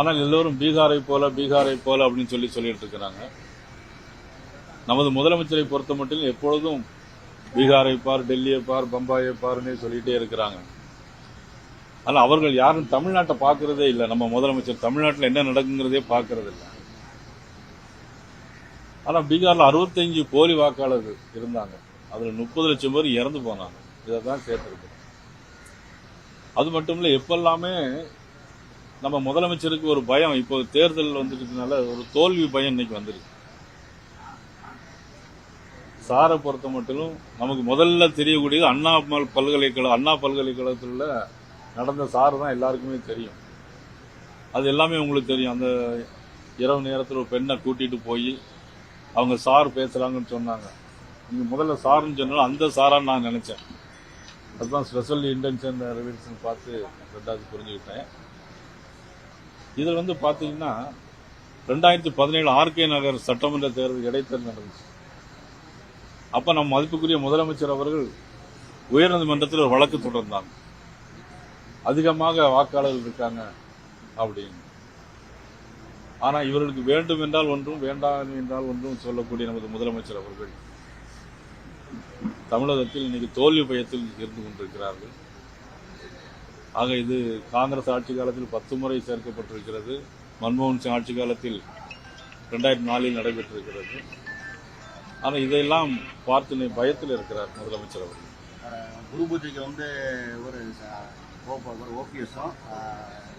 ஆனால் எல்லோரும் பீகாரை போல பீகாரை போல அப்படின்னு சொல்லி சொல்லிட்டு இருக்கிறாங்க. நமது முதலமைச்சரை பொறுத்த மட்டும் எப்பொழுதும் பீகாரை பார் டெல்லியை பார் பம்பாயை பார்னே சொல்லிட்டே இருக்கிறாங்க. ஆனால் அவர்கள் யாரும் தமிழ்நாட்டை பார்க்கறதே இல்லை. நம்ம முதலமைச்சர் தமிழ்நாட்டில் என்ன நடக்குங்கிறதே பார்க்கறது இல்லை ஆனால் பீகாரில் அறுபத்தஞ்சு போலி வாக்காளர்கள் இருந்தாங்க. அதில் முப்பது லட்சம் பேர் இறந்து போனாங்க. இதை தான் சேர்த்துருக்கு அது மட்டும் இல்லை எப்பெல்லாமே நம்ம முதலமைச்சருக்கு ஒரு பயம். இப்போ தேர்தல் வந்துருக்கனால ஒரு தோல்வி பயம் இன்னைக்கு வந்துருக்கு. சாரை பொறுத்த மட்டும் நமக்கு முதல்ல தெரியக்கூடியது அண்ணா பல்கலைக்கழகம் அண்ணா பல்கலைக்கழகத்தில் நடந்த சார் தான் எல்லாருக்குமே தெரியும். அது எல்லாமே உங்களுக்கு தெரியும். அந்த இரவு நேரத்தில் ஒரு பெண்ணை கூட்டிகிட்டு போய் அவங்க சார் பேசுகிறாங்கன்னு சொன்னாங்க. நீங்கள் முதல்ல சார்னு சொன்னாலும் அந்த சாரான்னு நான் நினச்சேன். அதுதான் ஸ்பெஷல் இன்டென்ஷன் ரிவிஷன் பார்த்து ரெண்டாவது புரிஞ்சுக்கிட்டேன். இதில் வந்து பார்த்தீங்கன்னா ரெண்டாயிரத்தி பதினேழு ஆர்கே நகர் சட்டமன்ற தேர்தல் இடைத்தேர்தல் நடந்துச்சு. அப்போ நம்ம மதிப்புக்குரிய முதலமைச்சர் அவர்கள் உயர்நீதிமன்றத்தில் ஒரு வழக்கு தொடர்ந்தாங்க. அதிகமாக வாக்காளர்கள் இருக்காங்க அப்படின்னு. ஆனால் இவர்களுக்கு வேண்டும் என்றால் ஒன்றும் வேண்டாம் என்றால் ஒன்றும் சொல்லக்கூடிய நமது முதலமைச்சர் அவர்கள் தமிழகத்தில் இன்னைக்கு தோல்வி பயத்தில் இருந்து கொண்டிருக்கிறார்கள். ஆக இது காங்கிரஸ் ஆட்சி காலத்தில் பத்து முறை சேர்க்கப்பட்டிருக்கிறது. மன்மோகன் சிங் ஆட்சி காலத்தில் ரெண்டாயிரத்தி நாலில் நடைபெற்றிருக்கிறது. ஆனால் இதையெல்லாம் பார்த்து பயத்தில் இருக்கிறார் முதலமைச்சர் அவர்கள். குரு பூஜைக்கு வந்து ஒரு ஒரு ஓபிஎஸும்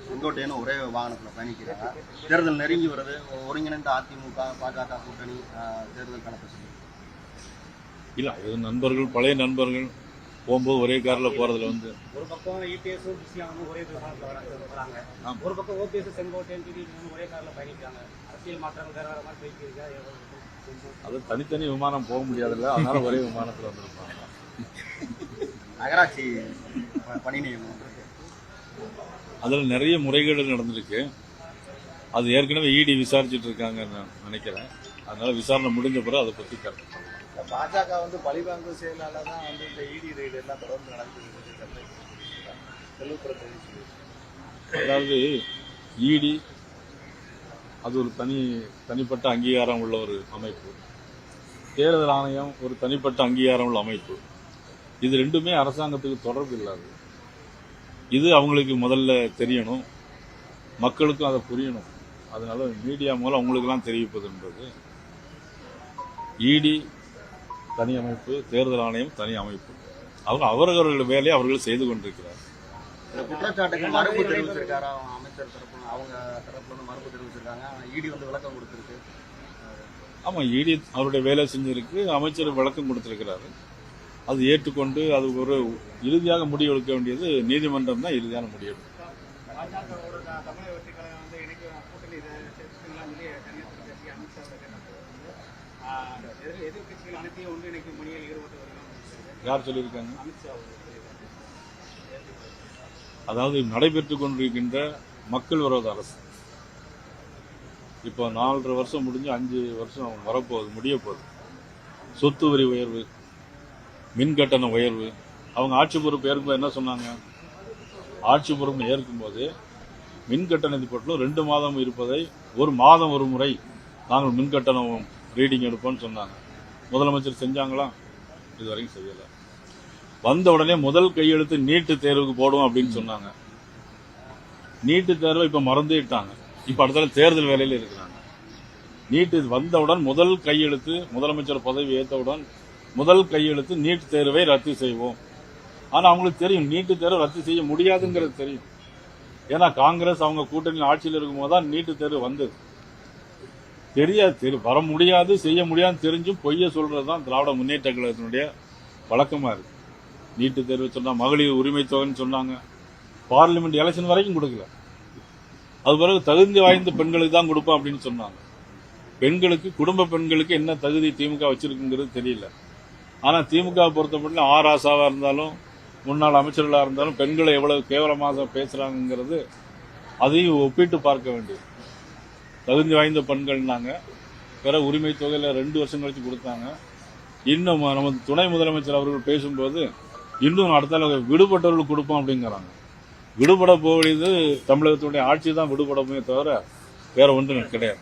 செங்கோட்டையனும் ஒரே வாகனத்தில் பயணிக்கிறாங்க தேர்தல் நெருங்கி வருது. ஒருங்கிணைந்த அதிமுக பாஜக கூட்டணி தேர்தல் களத்தை இல்ல இது நண்பர்கள் பழைய நண்பர்கள் போகும்போது ஒரே கார்ல போறதுல வந்து ஒரு பக்கம் இபிஎஸும் பிசியாவும் ஒரே விவகாரத்தில் வராங்க. ஒரு பக்கம் ஓபிஎஸ் செங்கோட்டையன் ஒரே காரில் பயணிக்கிறாங்க. அரசியல் மாற்றங்கள் வேற வேற மாதிரி போயிட்டு இருக்கா. அது தனித்தனி விமானம் போக முடியாதுல்ல. அதனால ஒரே விமானத்துல வந்திருப்பாங்க. நகராட்சி பணி நியமனம். அதுல நிறைய முறைகேடு நடந்திருக்கு. அது ஏற்கனவே இடி விசாரிச்சுட்டு இருக்காங்கன்னு நான் நினைக்கிறேன். அதனால விசாரணை முடிஞ்ச பிறகு அதை பத்தி கருத்து. பாஜக வந்து பழிவாங்கு செயலால தான் வந்து இந்த இடி ரைடு எல்லாம் தொடர்ந்து நடக்குது அதாவது இடி அது ஒரு தனி தனிப்பட்ட அங்கீகாரம் உள்ள ஒரு அமைப்பு. தேர்தல் ஆணையம் ஒரு தனிப்பட்ட அங்கீகாரம் உள்ள அமைப்பு. இது ரெண்டுமே அரசாங்கத்துக்கு தொடர்பு இல்லாது. இது அவங்களுக்கு முதல்ல தெரியணும். மக்களுக்கும் அதை புரியணும். அதனால மீடியா மூலம் அவங்களுக்கெல்லாம் தெரிவிப்பதுன்றது இடி தனி அமைப்பு தேர்தல் ஆணையம் தனி அமைப்பு. அவங்க அவரவர்கள் வேலையை அவர்கள் செய்து கொண்டிருக்கிறார். இந்த குற்றச்சாட்டுக்கு மறுப்பு தெரிவிச்சிருக்காரு? அவங்க அமைச்சர் தரப்பு அவங்க தரப்புல இருந்து மறுப்பு தெரிவிச்சிருக்காங்க. ஆனா இடி வந்து விளக்கம் கொடுத்திருக்கு. ஆமா இடி அவருடைய வேலை செஞ்சிருக்கு. அமைச்சர் விளக்கம் கொடுத்திருக்கிறாரு. அது ஏற்றுக்கொண்டு அது ஒரு இறுதியாக முடிவெடுக்க வேண்டியது நீதிமன்றம் தான் இறுதியான முடிவெடுக்கும் யார் சொல்லியிருக்காங்க? அதாவது நடைபெற்றுக் கொண்டிருக்கின்ற மக்கள் விரோத அரசு. இப்போ நாலரை வருஷம் முடிஞ்சு அஞ்சு வருஷம் வரப்போகுது முடிய போகுது சொத்து வரி உயர்வு மின் கட்டண உயர்வு அவங்க ஆட்சி பொறுப்பு ஏற்கும்போது என்ன சொன்னாங்க? ஆட்சி பொறுப்பு ஏற்கும்போது மின் கட்டணத்தை பற்றிலும் ரெண்டு மாதம் இருப்பதை ஒரு மாதம் ஒரு முறை நாங்கள் மின் கட்டணம் ரீடிங் எடுப்போம்னு சொன்னாங்க. முதலமைச்சர் செஞ்சாங்களா? இது வரைக்கும் செய்யலை. வந்த உடனே முதல் கையெழுத்து நீட்டு தேர்வுக்கு போடுவோம் அப்படின்னு சொன்னாங்க. நீட்டு தேர்வை இப்போ மறந்துட்டாங்க இப்போ அடுத்த தேர்தல் வேலையில் இருக்கிறாங்க. நீட்டு வந்தவுடன் முதல் கையெழுத்து முதலமைச்சர் பதவி ஏற்றவுடன் முதல் கையெழுத்து நீட் தேர்வை ரத்து செய்வோம். ஆனால் அவங்களுக்கு தெரியும் நீட்டு தேர்வு ரத்து செய்ய முடியாதுங்கிறது தெரியும். ஏன்னா காங்கிரஸ் அவங்க கூட்டணி ஆட்சியில் இருக்கும்போது தான் நீட்டு தேர்வு வந்தது. தெரியாது. வர முடியாது செய்ய முடியாதுன்னு தெரிஞ்சும் பொய்ய சொல்றதுதான் திராவிட முன்னேற்ற கழகத்தினுடைய வழக்கமாக இருக்குது நீட்டு தேர்வு சொன்னால் மகளிர் உரிமை தொகைன்னு சொன்னாங்க. பார்லிமெண்ட் எலெக்ஷன் வரைக்கும் கொடுக்கல. அது பிறகு தகுதி வாய்ந்த பெண்களுக்கு தான் கொடுப்போம் அப்படின்னு சொன்னாங்க. பெண்களுக்கு குடும்ப பெண்களுக்கு என்ன தகுதி திமுக வச்சிருக்குங்கிறது தெரியல. ஆனால் திமுக பொறுத்தமட்டிலும் ஆர் ஆசாவாக இருந்தாலும் முன்னாள் அமைச்சர்களாக இருந்தாலும் பெண்களை எவ்வளவு கேவலமாக பேசுகிறாங்கங்கிறது அதையும் ஒப்பிட்டு பார்க்க வேண்டியது. தகுதி வாய்ந்த பெண்கள்னாங்க. பிற உரிமை தொகையில் ரெண்டு வருஷம் கழித்து கொடுத்தாங்க. இன்னும் நமது துணை முதலமைச்சர் அவர்கள் பேசும்போது இன்னும் அடுத்த விடுபட்டவர்களுக்கு கொடுப்போம் அப்படிங்கிறாங்க. விடுபட போவது தமிழகத்துடைய ஆட்சி தான் விடுபடமே தவிர வேற ஒன்றும் கிடையாது.